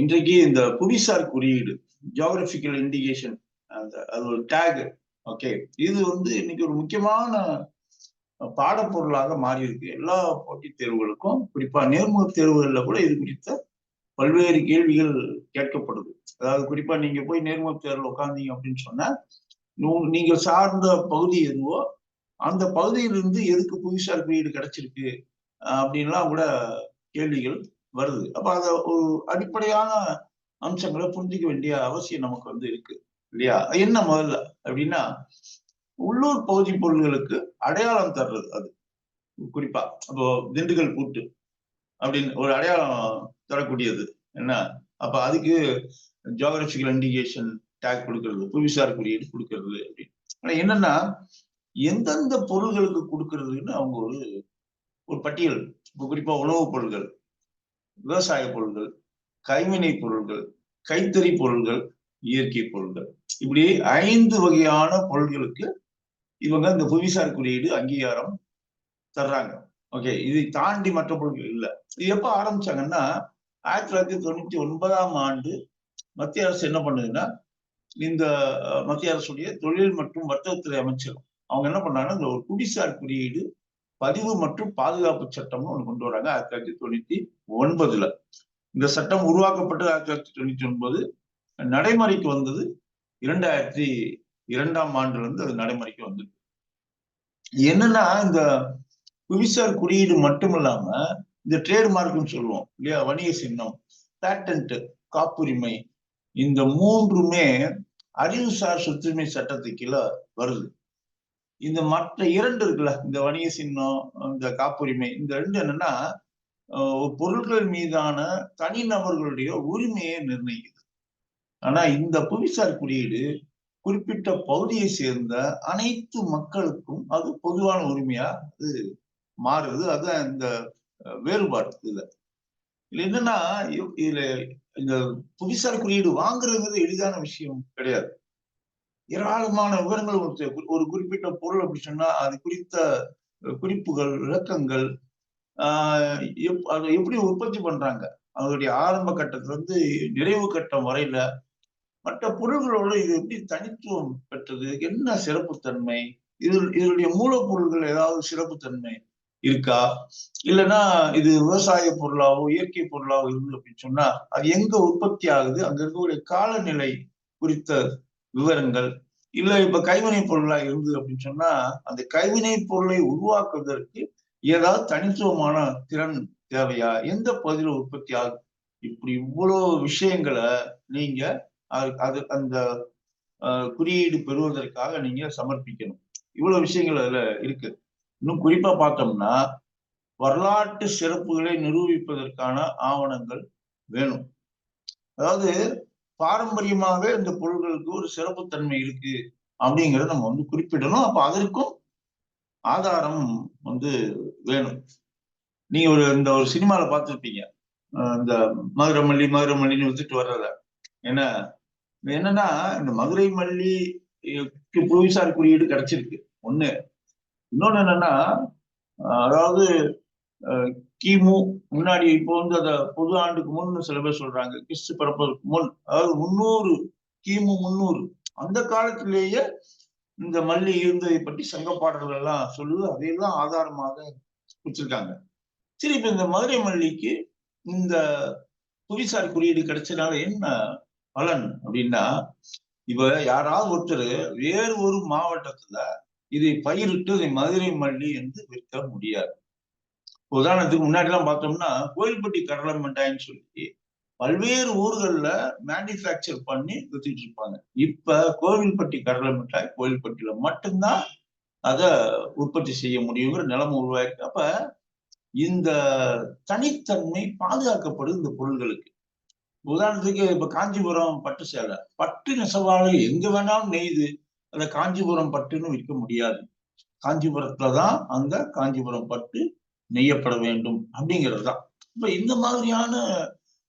இன்றைக்கு இந்த புவிசார் குறியீடு ஜியாகிரபிக்கல் இண்டிகேஷன் அந்த அது ஒரு டேக் ஓகே இது வந்து இன்னைக்கு ஒரு முக்கியமான பாடப்பொருளாக மாறி இருக்கு எல்லா போட்டித் தேர்வுகளுக்கும் குறிப்பா நேர்முக தேர்வுகள்ல கூட இது குறித்த பல்வேறு கேள்விகள் கேட்கப்படுது. அதாவது குறிப்பா நீங்க போய் நேர்முக தேர்வில் உட்காந்தீங்க அப்படின்னு சொன்னா நீங்கள் சார்ந்த பகுதி எதுவோ அந்த பகுதியிலிருந்து எதுக்கு புவிசார் குறியீடு கிடைச்சிருக்கு அப்படின்லாம் கூட கேள்விகள் வருது. அப்ப அத ஒரு அடிப்படையான அம்சங்களை புரிஞ்சிக்க வேண்டிய அவசியம் நமக்கு வந்து இருக்கு இல்லையா? என்ன முதல்ல? அப்படின்னா உள்ளூர் பகுதி பொருள்களுக்கு அடையாளம் தர்றது அது. குறிப்பா அப்போ திண்டுக்கல் பூட்டு அப்படின்னு ஒரு அடையாளம் தரக்கூடியது. என்ன? அப்ப அதுக்கு ஜியோகிராபிக்கல் இண்டிகேஷன் டேக் கொடுக்கறது புவிசார் குறியீடு கொடுக்கறது அப்படின்னு. ஆனா என்னன்னா எந்தெந்த பொருள்களுக்கு கொடுக்கறதுன்னு அவங்க ஒரு ஒரு பட்டியல். இப்போ குறிப்பா உணவுப் பொருள்கள். விவசாய பொருள்கள் கைவினை பொருள்கள் கைத்தறி பொருள்கள் இயற்கை பொருள்கள். இப்படி ஐந்து வகையான பொருள்களுக்கு இவங்க இந்த புவிசார் குறியீடு அங்கீகாரம் தர்றாங்க. ஓகே இதை தாண்டி மற்ற பொருட்கள் இல்லை. இது எப்ப ஆரம்பிச்சாங்கன்னா ஆயிரத்தி தொள்ளாயிரத்தி தொண்ணூத்தி ஒன்பதாம் ஆண்டு மத்திய அரசு என்ன பண்ணுதுன்னா இந்த மத்திய அரசுடைய தொழில் மற்றும் வர்த்தகத்துறை அமைச்சகம் அவங்க என்ன பண்ணாங்கன்னா இந்த ஒரு குடிசார் குறியீடு பதிவு மற்றும் பாதுகாப்பு சட்டம்னு ஒன்று கொண்டு வராங்க. ஆயிரத்தி தொள்ளாயிரத்தி தொண்ணூத்தி ஒன்பதுல. இந்த சட்டம் உருவாக்கப்பட்டு ஆயிரத்தி தொள்ளாயிரத்தி தொண்ணூத்தி ஒன்பது. நடைமுறைக்கு வந்தது இரண்டாயிரத்தி இரண்டாம் ஆண்டுல இருந்து அது நடைமுறைக்கு வந்தது என்னன்னா இந்த புவிசார் குறியீடு மட்டும் இல்லாம இந்த ட்ரேட்மார்க்னு சொல்லுவோம் இல்லையா வணிக சின்னம் பேட்டன்ட் காப்புரிமை இந்த மூன்றுமே அறிவுசார் சொத்துரிமை சட்டத்துக்கு கீழே வருது. இந்த மற்ற இரண்டு இருக்குல்ல இந்த வணிக சின்னம் இந்த காப்புரிமை இந்த ரெண்டு என்னன்னா பொருட்கள் மீதான தனிநபர்களுடைய உரிமையை நிர்ணயிக்குது. ஆனா இந்த புவிசார் குறியீடு குறிப்பிட்ட பகுதியை சேர்ந்த அனைத்து மக்களுக்கும் அது பொதுவான உரிமையா அது மாறுது. அதுதான் இந்த வேறுபாடு இதுல. இதுல என்னன்னா இதுல இந்த புவிசார் குறியீடு வாங்குறதுங்கிறது எளிதான விஷயம் கிடையாது. ஏராளமான விவரங்கள் ஒரு குறிப்பிட்ட பொருள் அப்படி சொன்னா அது குறித்த குறிப்புகள் விளக்கங்கள் ஆஹ் அதை எப்படி உற்பத்தி பண்றாங்க? அதனுடைய ஆரம்ப கட்டத்துல இருந்து நிறைவு கட்டம் வரையில மற்ற பொருள்களோட இது எப்படி தனித்துவம் பெற்றது? என்ன சிறப்புத்தன்மை? இது இதனுடைய மூலப்பொருள்கள் ஏதாவது சிறப்புத்தன்மை இருக்கா? இல்லைன்னா இது விவசாய பொருளாவோ இயற்கை பொருளாவோ இருந்து அப்படின்னு சொன்னா அது எங்க உற்பத்தி ஆகுது? அங்க இருக்கக்கூடிய காலநிலை குறித்த விவரங்கள். இல்ல இப்ப கைவினை பொருளா இருந்தது அப்படின்னு சொன்னா அந்த கைவினை பொருளை உருவாக்குவதற்கு ஏதாவது தனித்துவமான திறன் தேவையா? எந்த பகுதியில உற்பத்தி ஆகும் இப்படி இவ்வளவு விஷயங்களை நீங்க அது அந்த குறியீடு பெறுவதற்காக நீங்க சமர்ப்பிக்கணும். இவ்வளவு விஷயங்கள் அதுல இருக்கு. இன்னும் குறிப்பா பார்த்தோம்னா வரலாற்று சிறப்புகளை நிரூபிப்பதற்கான ஆவணங்கள் வேணும். அதாவது பாரம்பரியமாகவே இந்த பொருள்களுக்கு ஒரு சிறப்புத்தன்மை இருக்கு அப்படிங்கிறத நம்ம வந்து குறிப்பிடணும். அப்ப அதற்கும் ஆதாரம் வந்து வேணும். நீங்க ஒரு இந்த ஒரு சினிமால பார்த்துருப்பீங்க. இந்த மதுரை மல்லி மதுரை மல்லின்னு வித்துட்டு வர்றத. ஏன்னா என்னன்னா இந்த மதுரை மல்லிக்கு புவிசார் குறியீடு கிடைச்சிருக்கு. ஒண்ணு. இன்னொன்னு என்னன்னா அதாவது கிமு முன்னாடி இப்போ வந்து அத பொது ஆண்டுக்கு முன்னு சில பேர் சொல்றாங்க. கிறிஸ்து பிறப்பதற்கு முன் அதாவது முன்னூறு கிமு முன்னூறு. அந்த காலத்திலேயே இந்த மல்லி இருந்ததை பற்றி சங்க பாடல்கள் எல்லாம் சொல்லுது அதையெல்லாம் ஆதாரமாக வச்சிருக்காங்க. சரி இப்ப இந்த மதுரை மல்லிக்கு இந்த புவிசார் குறியீடு கிடைச்சதுனால என்ன பலன் அப்படின்னா இப்ப யாராவது ஒருத்தர் வேறு ஒரு மாவட்டத்துல இதை பயிரிட்டு இதை மதுரை மல்லி என்று விற்க முடியாது. உதாரணத்துக்கு முன்னாடி எல்லாம் பார்த்தோம்னா கோயில்பட்டி கடலை மிட்டாயின்னு சொல்லி பல்வேறு ஊர்களில் மேனுஃபேக்சர் பண்ணி வித்துட்டு இருப்பாங்க. இப்ப கோவில்பட்டி கடலை மிட்டாய் கோவில்பட்டியில மட்டும்தான் அதை உற்பத்தி செய்ய முடியுங்கிற நிலைமை உருவாயிருக்கு. அப்ப இந்த தனித்தன்மை பாதுகாக்கப்படுது இந்த பொருள்களுக்கு. உதாரணத்துக்கு இப்ப காஞ்சிபுரம் பட்டு சேலை. பட்டு நெசவாளை எங்க வேணாலும் நெய்து அதை காஞ்சிபுரம் பட்டுன்னு விற்க முடியாது. காஞ்சிபுரத்துலதான் அங்க காஞ்சிபுரம் பட்டு நெய்யப்பட வேண்டும் அப்படிங்கிறது தான் இப்ப இந்த மாதிரியான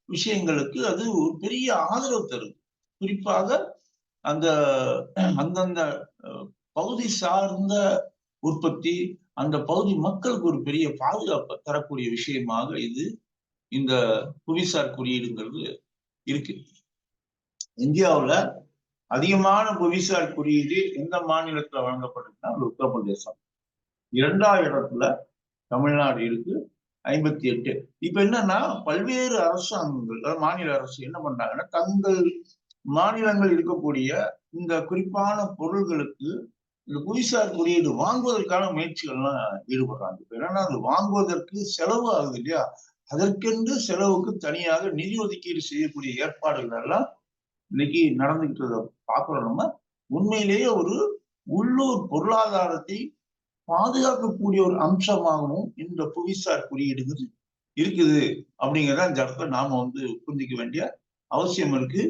விஷயங்களுக்கு அது ஒரு பெரிய ஆதரவு தருது. குறிப்பாக அந்த அந்தந்த பகுதி சார்ந்த உற்பத்தி அந்த பகுதி மக்களுக்கு ஒரு பெரிய பாதுகாப்பை தரக்கூடிய விஷயமாக இது இந்த புவிசார் குறியீடுங்கிறது இருக்கு. இந்தியாவில் அதிகமான புவிசார் குறியீடு எந்த மாநிலத்துல வழங்கப்பட்டிருக்குன்னா அது உத்தரப்பிரதேசம். இரண்டாவது இடத்துல தமிழ்நாடு இருக்கு. ஐம்பத்தி எட்டு. இப்ப என்னன்னா பல்வேறு அரசாங்கங்கள் மாநில அரசு என்ன பண்றாங்கன்னா தங்கள் மாநிலங்கள் இருக்கக்கூடிய இந்த குறிப்பான பொருள்களுக்கு இந்த புவிசார் குறியீடு வாங்குவதற்கான முயற்சிகள்லாம் ஈடுபடுறாங்க. இப்ப என்னன்னா அது வாங்குவதற்கு செலவு ஆகுது இல்லையா? அதற்கென்று செலவுக்கு தனியாக நிதி ஒதுக்கீடு செய்யக்கூடிய ஏற்பாடுகள் எல்லாம் இன்னைக்கு நடந்துகிட்டு பார்க்கிறோம் நம்ம. உண்மையிலேயே ஒரு உள்ளூர் பொருளாதாரத்தை பாதுகாக்கக்கூடிய ஒரு அம்சமாகவும் இந்த புவிசார் குறியீடுகள் இருக்குது அப்படிங்கிறத இந்த இடத்துல நாம வந்து புரிஞ்சிக்க வேண்டிய அவசியம் இருக்கு.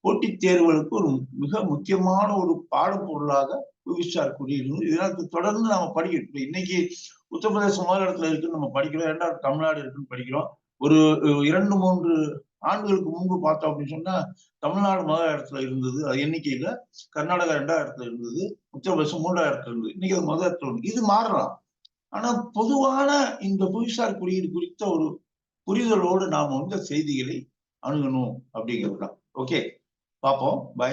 போட்டித் தேர்வுகளுக்கு ஒரு மிக முக்கியமான ஒரு பாடப்பொருளாக புவிசார் குறியீடு இதெல்லாம் தொடர்ந்து நாம படிக்கிறோம் இன்னைக்கு உத்தரப்பிரதேச முதல் இடத்துல இருக்குன்னு நம்ம படிக்கிறோம். இரண்டாவது தமிழ்நாடு இருக்குன்னு படிக்கிறோம். ஒரு இரண்டு மூன்று ஆண்டுகளுக்கு முன்பு பார்த்தோம் அப்படின்னு சொன்னா தமிழ்நாடு முதல் இடத்துல இருந்தது அது எண்ணிக்கையில கர்நாடகா ரெண்டாவது இடத்துல இருந்தது உத்தரப்பிரதேசம் மூன்றாவது இடத்துல இருந்தது. இன்னைக்கு அது முதல் இடத்துல இது மாறலாம். ஆனா பொதுவான இந்த புவிசார் குறியீடு குறித்த ஒரு புரிதலோடு நாம் வந்து செய்திகளை அணுகணும் அப்படிங்கிறது தான் ஓகே பார்ப்போம். பை